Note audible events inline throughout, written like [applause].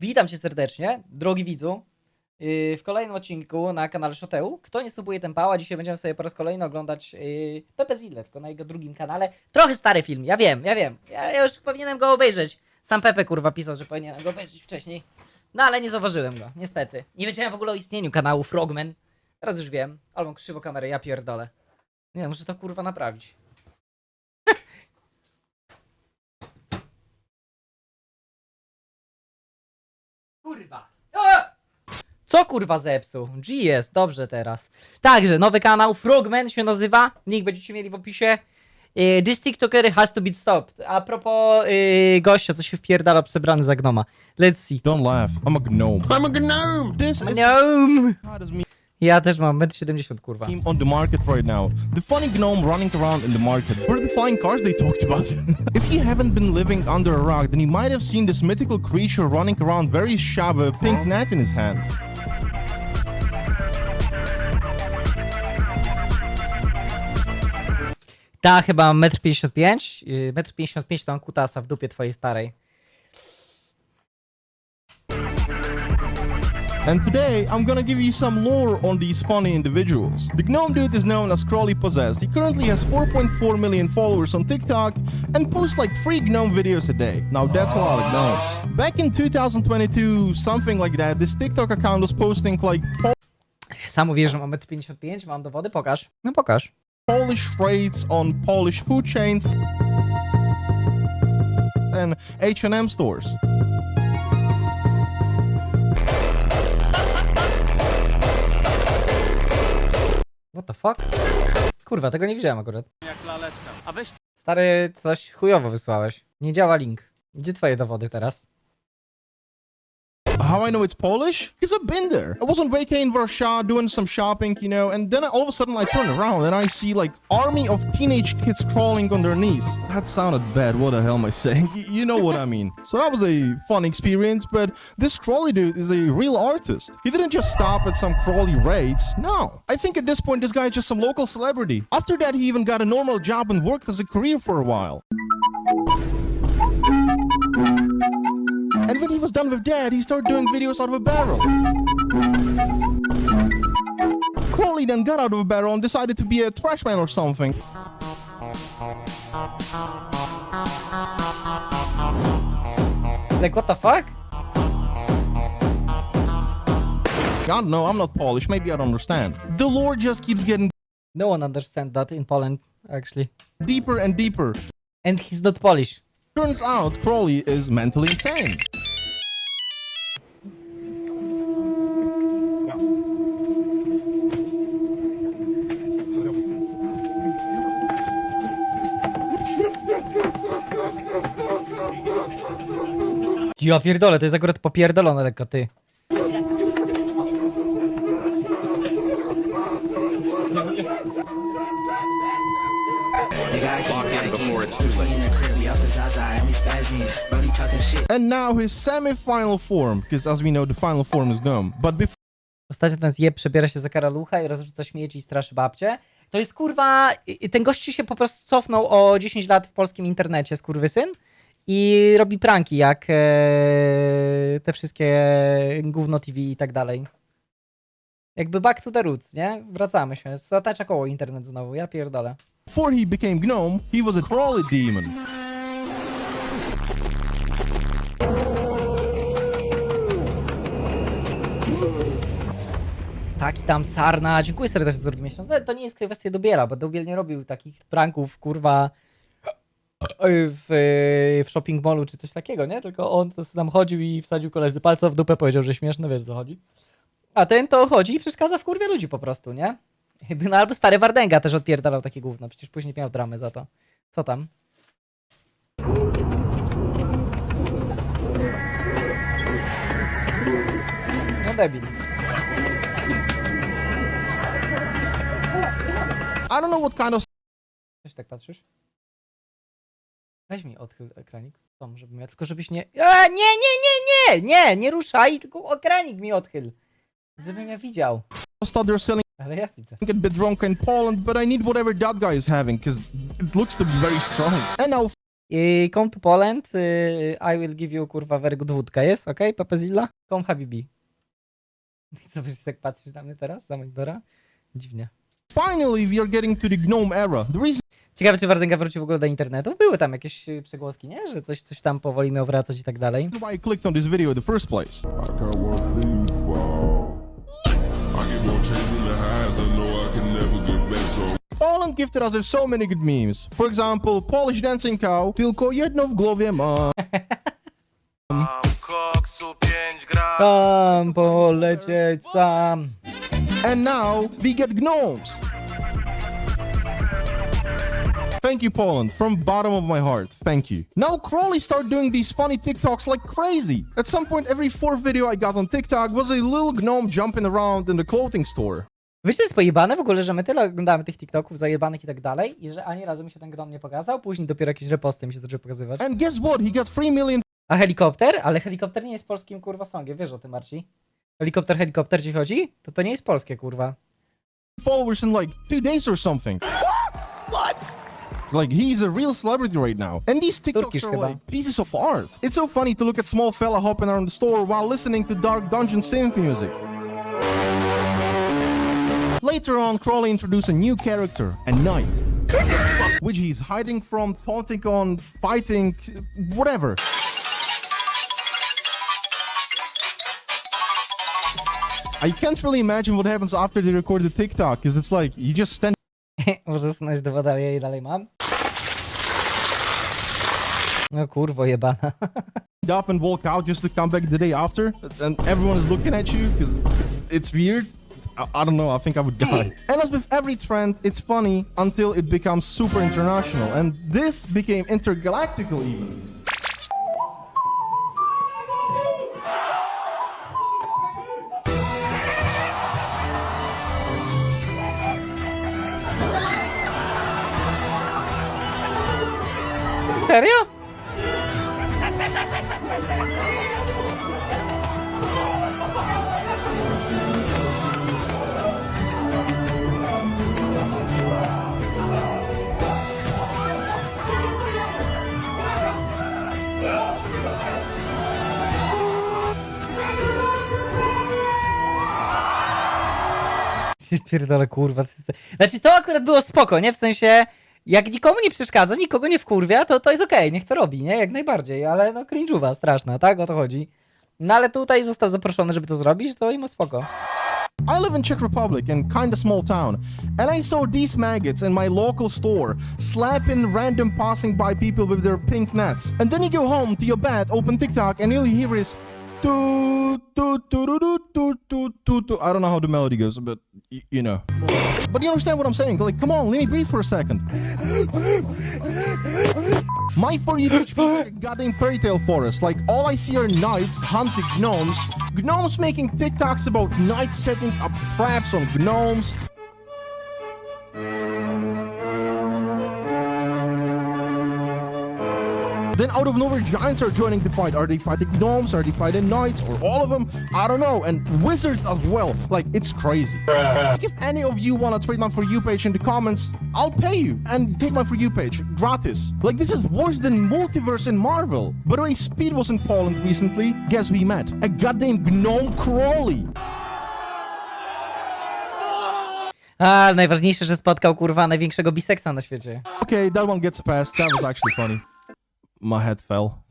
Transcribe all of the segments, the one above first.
Witam cię serdecznie, drogi widzu, yy, w kolejnym odcinku na kanale Shoteu. Kto nie subuje ten pała, dzisiaj będziemy sobie po raz kolejny oglądać yy, Pepe Zille, tylko na jego drugim kanale. Trochę stary film, ja wiem, ja wiem. Ja, ja już powinienem go obejrzeć. Sam Pepe kurwa pisał, że powinienem go obejrzeć wcześniej. No ale nie zauważyłem go, niestety. Nie wiedziałem w ogóle o istnieniu kanału Frogman. Teraz już wiem. Albo krzywo kamerę, ja pierdolę. Nie, muszę to kurwa naprawić. Kurwa. A! Co kurwa zepsuł? G jest, dobrze teraz. Także, nowy kanał, Frogman się nazywa. Link będziecie mieli w opisie. Yy, This TikToker has to be stopped. A propos yy, gościa, co się wpierdala przebrany za gnoma. Let's see. Don't laugh. I'm a gnome. I'm a gnome. This is No. the hottest meme Ja też mam 1,70 m kurwa. on the market right now. The funny gnome running around in the market. Where are the flying cars they talked about? [laughs] if you haven't been living under a rock, then you might have seen this mythical creature running around very shabby, pink net in his hand. Ta chyba 1,55 m. 1,55 m to mam kutasa w dupie twojej starej. And today, I'm gonna give you some lore on these funny individuals. The gnome dude is known as Crawly Possessed. He currently has 4.4 million followers on TikTok and posts like three gnome videos a day. Now that's a lot of gnomes. Back in 2022, something like that, this TikTok account was posting like Sam mówisz, że mam 1,55 m, mam dowody? Pokaż. No pokaż. Polish rates on Polish food chains and H&M stores. What the fuck? Kurwa, tego nie widziałem akurat. jak laleczka. A weź Stary, coś chujowo wysłałeś. Nie działa link. Gdzie twoje dowody teraz? How I know it's Polish? Because I've been there. I was on vacay in Warsaw doing some shopping, you know, and then all of a sudden I turn around and I see like army of teenage kids crawling on their knees. That sounded bad. What the hell am I saying? [laughs] Y- you know what I mean. So that was a fun experience, but this crawly dude is a real artist. He didn't just stop at some crawly raids. No. I think at this point this guy is just some local celebrity. After that he even got a normal job and worked as a career for a while. And when he was done with that, he started doing videos out of a barrel. Crowley then got out of a barrel and decided to be a trash man or something. Like, what the fuck? I don't know, I'm not Polish, maybe I don't understand. The lore just keeps getting No one understands that in Poland, actually. deeper and deeper. And he's not Polish. Turns out Crowley is mentally insane. Ja pierdolę, to jest akurat popierdolone lekko, ty. And now his semi-final form, because as we know, the final form is. But before Ostatnio ten zjeb przebiera się za karalucha i rozrzuca śmieci i straszy babcie. To jest kurwa. Ten gościu się po prostu cofnął o 10 lat w polskim internecie, skurwysyn. I robi pranki jak e, te wszystkie gówno TV i tak dalej. Jakby back to the roots, nie? Wracamy się. Zatacza koło internet znowu, ja pierdolę. before he became gnome, he was a Crawley demon. Taki tam sarna. Dziękuję serdecznie za drugi miesiąc. No, to nie jest kwestia Dobiela, bo Dobiel nie robił takich pranków, kurwa, w, w shopping mallu czy coś takiego, nie? Tylko on to tam chodził i wsadził koledzy palca w dupę, powiedział, że śmieszne, wiesz, co chodzi. A ten to chodzi i przeszkadza w kurwie ludzi po prostu, nie? No albo stary Wardęga też odpierdalał takie gówno, przecież później miał dramy za to. Co tam? No debil. I don't know what kind of Coś tak patrzysz? Weź mi odchyl ekranik. Tom, żebym ja, tylko żebyś nie... E, nie, nie, nie, nie! Nie, nie ruszaj, tylko ekranik mi odchyl. Żebym ja widział. stuff they're selling Ale ja widzę. get a bit drunk in Poland, but I need whatever that guy is having, because it looks to be very strong. And now I come to Poland, y, I will give you kurwa very good wódka, jest? Okej, okay? Pepezilla? Come Habibi. Co byś tak patrzysz na mnie teraz, za monitora? Dziwnie. Finally, we are getting to the GNOME era. The reason Ciekawe, czy Wardenga wrócił w ogóle do internetu. Były tam jakieś y, przegłoski, nie? Że coś, coś tam powoli miał wracać i tak dalej. why I clicked on this video in the first place. In. I know I can never get back. So Poland gifted us with so many good memes. For example, Polish dancing cow, tylko jedno w głowie ma. Mam koksu 5 gram Tam polecieć sam. And now we get gnomes. Thank you, Poland, from bottom of my heart. Thank you. Now Crawley started doing these funny TikToks like crazy. At some point, every fourth video I got on TikTok was a little gnome jumping around in the clothing store. Wiesz, to jest pojebane w ogóle, że my tyle oglądamy tych TikToków zajebanych i tak dalej i że ani razu mi się ten gnom nie pokazał, później dopiero jakieś reposty mi się zaczęły pokazywać. And guess what? He got 3 million A helikopter? Ale helikopter nie jest polskim kurwa songiem, wiesz o tym, Marci? Helikopter, helikopter ci chodzi? To to nie jest polskie, kurwa. followers in like two days or something. What? Like he's a real celebrity right now. And these TikToks Turkish are chyba. like pieces of art. It's so funny to look at small fella hopping around the store while listening to dark dungeon synth music. Later on, Crawley introduced a new character, a knight, which he's hiding from, taunting on, fighting, whatever. I can't really imagine what happens after they record the TikTok, because it's like you just stand [laughs] Może stanąć do wody, ale ja jej dalej mam. No kurwo jebana. [laughs] up and walk out just to come back the day after, and everyone is looking at you because it's weird. I, I don't know. I think I would die. And as with every trend, it's funny until it becomes super international, and this became intergalactical even. Serio? Pierdolę, kurwa. Znaczy, to akurat było spoko, nie? W sensie, jak nikomu nie przeszkadza, nikogo nie wkurwia, to to jest okej, niech to robi, nie? Jak najbardziej, ale no cringe'uwa straszna, tak? O to chodzi. No ale tutaj został zaproszony, żeby to zrobić, to im spoko. I live in Czech Republic in kinda small town, and I saw these maggots in my local store slapping random passing by people with their pink nets. And then you go home to your bed, open TikTok, and all you hear is do do do do do do do do. I don't know how the melody goes, but you know. But you understand what I'm saying? Like, come on, let me breathe for a second. My for you page feels like a goddamn fairy tale forest. Like all I see are knights hunting gnomes, gnomes making TikToks about knights setting up traps on gnomes. Then out of nowhere, giants are joining the fight. Are they fighting gnomes? Are they fighting knights? Or all of them? I don't know. And wizards as well. Like, it's crazy. if any of you want to trade my For You page in the comments, I'll pay you and take my For You page. Gratis. Like, this is worse than Multiverse in Marvel. By the way, Speed was in Poland recently. Guess who he met? A goddamn gnome Crawley. A, najważniejsze, że spotkał kurwa największego biseksa na świecie. Okay, that one gets a pass. That was actually funny. My head fell.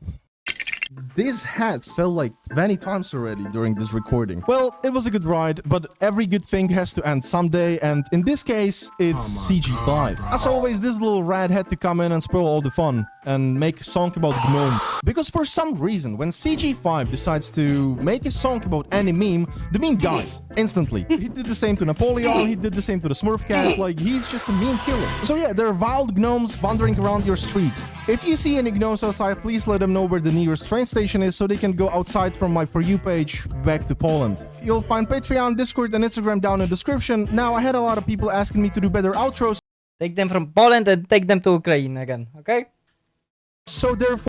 This hat fell like 20 times already during this recording. Well, it was a good ride, but every good thing has to end someday, and in this case, it's CG5. As always, this little rat had to come in and spoil all the fun and make a song about gnomes. Because for some reason, when CG5 decides to make a song about any meme, the meme dies instantly. he did the same to Napoleon, he did the same to the Smurf cat, like he's just a meme killer. So yeah, there are wild gnomes wandering around your street. If you see any gnomes outside, please let them know where the nearest train station is so they can go outside from my For You page back to Poland. You'll find Patreon, Discord, and Instagram down in the description. Now, I had a lot of people asking me to do better outros, Take them from Poland and take them to Ukraine again, okay? So therefore